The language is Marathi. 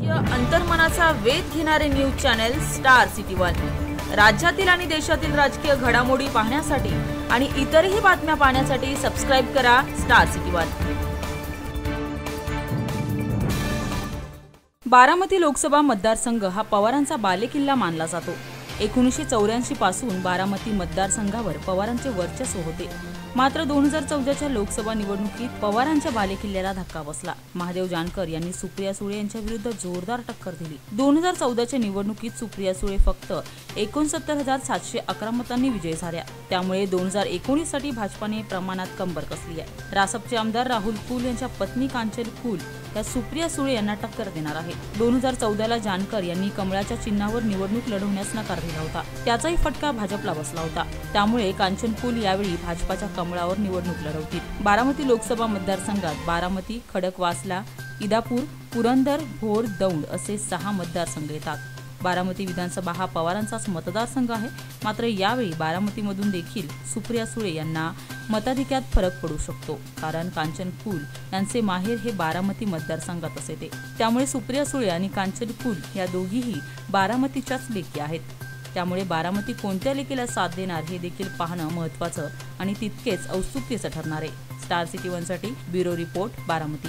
राजकीय अंतर्मनाचा वेध घेणारे news channel Star City one. राज्यातील आणि देशातील राजकीय घडामोडी पाहण्यासाठी आणि इतरही बातम्या पाहण्यासाठी सबस्क्राईब करा Star City one. Baramati Lok Sabha मतदारसंघ हा पवारांचा बालेकिल्ला मानला जातो. एकोणीसशे चौऱ्याऐंशी पासून बारामती मतदारसंघावर पवारांचे वर्चस्व होते. मात्र दोन हजार चौदाच्या लोकसभा निवडणुकीत पवारांच्या बालेकिल्ल्याला धक्का बसला. महादेव जानकर यांनी सुप्रिया सुळे यांच्या विरुद्ध जोरदार टक्कर दिली. दोन हजार चौदाच्या निवडणुकीत सुप्रिया सुळे फक्त एकोणसत्तर हजार सातशे अकरा मतांनी विजय झाल्या. त्यामुळे दोन हजार एकोणीससाठी भाजपाने प्रमाणात कंबर कसली आहे. रासपचे आमदार राहुल कुल यांच्या पत्नी कांचन कुल या सुप्रिया सुळे यांना टक्कर देणार आहे दोन हजार चौदाला जानकर यांनी कमळाच्या चिन्हावर निवडणूक लढवण्यास नकार दिला. होता. त्याचाही फटका भाजपला बसला होता. त्यामुळे कांचन कुल यावेळी भाजपाच्या कमळावर निवडणूक लढवतील. बारामती लोकसभा मतदारसंघात बारामती खडकवासला इदापूर पुरंदर भोर दौंड असे सहा मतदारसंघ येतात. बारामती विधानसभा हा पवारांचाच मतदारसंघ आहे. मात्र यावेळी बारामतीमधून देखील सुप्रिया सुळे यांना मताधिक्यात फरक पडू शकतो. कारण कांचन कुल यांचे माहेर हे बारामती मतदारसंघातच येते त्यामुळे सुप्रिया सुळे आणि कांचन कुल या दोघीही बारामतीच्याच लेखी आहेत. त्यामुळे बारामती कोणत्या लेकीला साथ देणार हे देखील पाहणं महत्त्वाचं आणि तितकेच औत्सुक्यचं ठरणार आहे. स्टार सिटी वनसाठी ब्युरो रिपोर्ट बारामती.